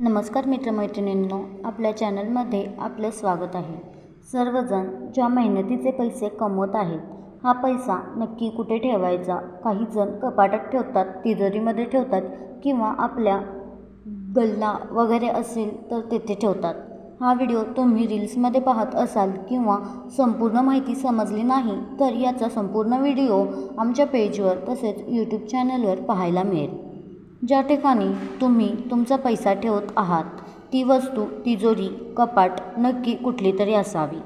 नमस्कार मित्रमैत्रिणींनो आपल्या चॅनलमध्ये आपलं स्वागत आहे. सर्वजण ज्या मेहनतीचे पैसे कमवत आहेत हा पैसा नक्की कुठे ठेवायचा? काही जण कपाटात ठेवतात तिजोरीमध्ये ठेवतात किंवा आपल्या गल्ला वगैरे असेल तर तेथे ठेवतात. हा व्हिडिओ तुम्ही रील्समध्ये पाहत असाल किंवा संपूर्ण माहिती समजली नाही तर याचा संपूर्ण व्हिडिओ आमच्या पेजवर तसेच यूट्यूब चॅनलवर पाहायला मिळेल. ज्या ठिकाणी तुम्ही तुमचा पैसा ठेवत आहात ती वस्तू तिजोरी कपाट नक्की कुठली तरी असावी.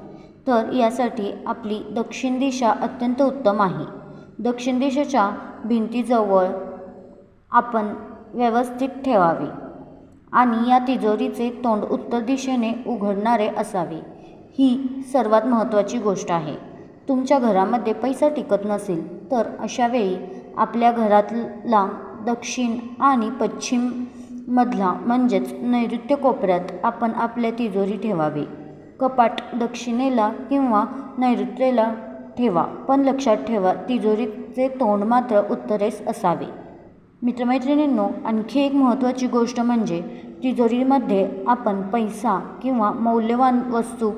तर यासाठी आपली दक्षिण दिशा अत्यंत उत्तम आहे. दक्षिण दिशेच्या भिंतीजवळ आपण व्यवस्थित ठेवावे आणि या तिजोरीचे तोंड उत्तर दिशेने उघडणारे असावे. ही सर्वात महत्त्वाची गोष्ट आहे. तुमच्या घरामध्ये पैसा टिकत नसेल तर अशावेळी आपल्या घरातला दक्षिण आणि पश्चिममधला म्हणजेच नैऋत्य कोपऱ्यात आपण आपल्या तिजोरी ठेवावी. कपाट दक्षिणेला किंवा नैऋत्येला ठेवा पण लक्षात ठेवा तिजोरीचे तोंड मात्र उत्तरेस असावे. मित्रमैत्रिणींनो आणखी एक महत्त्वाची गोष्ट म्हणजे तिजोरीमध्ये आपण पैसा किंवा मौल्यवान वस्तू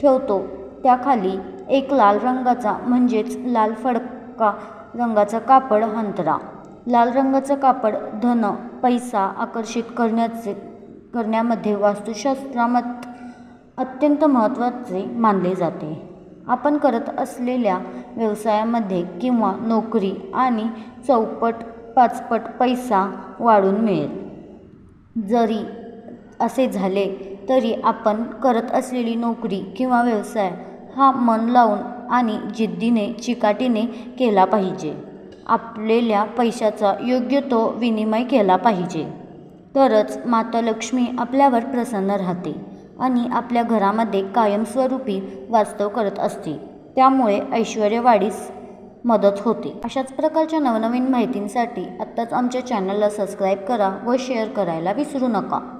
ठेवतो त्याखाली एक लाल रंगाचा म्हणजेच लाल फडका रंगाचा कापड हंतरा. लाल रंगाचं कापड धन पैसा आकर्षित करण्याचे करण्यामध्ये वास्तुशास्त्रामत अत्यंत महत्त्वाचे मानले जाते. आपण करत असलेल्या व्यवसायामध्ये किंवा नोकरी आणि चौपट पाचपट पैसा वाढून मिळेल. जरी असे झाले तरी आपण करत असलेली नोकरी किंवा व्यवसाय हा मन लावून आणि जिद्दीने चिकाटीने केला पाहिजे. आपलेल्या पैशाचा योग्य तो विनिमय केला पाहिजे. तरच माता लक्ष्मी आपल्यावर प्रसन्न राहते आणि आपल्या घरामध्ये कायमस्वरूपी वास्तव करत असते. त्यामुळे ऐश्वर्यवाढीस मदत होते. अशाच प्रकारच्या नवनवीन माहितींसाठी आत्ताच आमच्या चॅनलला सबस्क्राईब करा व शेअर करायला विसरू नका.